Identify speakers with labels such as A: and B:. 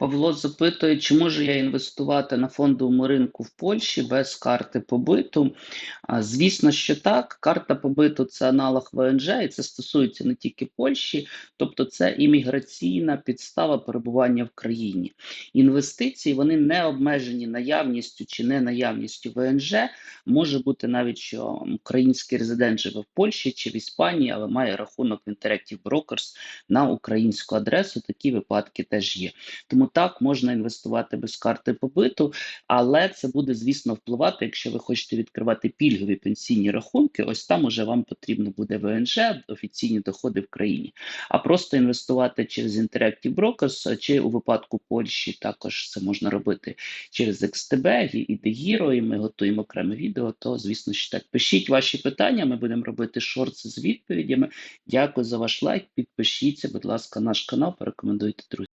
A: Павло запитує, чи можу я інвестувати на фондовому ринку в Польщі без карти побиту. Звісно, що так. Карта побиту це аналог ВНЖ, і це стосується не тільки Польщі, тобто це імміграційна підстава перебування в країні. Інвестиції вони не обмежені наявністю чи не наявністю ВНЖ. Може бути навіть, що український резидент живе в Польщі чи в Іспанії, але має рахунок в Interactive Brokers на українську адресу. Такі випадки теж є. Тому так можна інвестувати без карти побиту, але це буде, звісно, впливати, якщо ви хочете відкривати пільгові пенсійні рахунки. Ось там уже вам потрібно буде ВНЖ, офіційні доходи в країні. А просто інвестувати через Interactive Brokers, чи у випадку Польщі також це можна робити через XTB і DeGiro, і ми готуємо окреме відео. То звісно, що так. Пишіть ваші питання. Ми будемо робити шорти з відповідями. Дякую за ваш лайк. Підпишіться, будь ласка, наш канал, порекомендуйте друзям.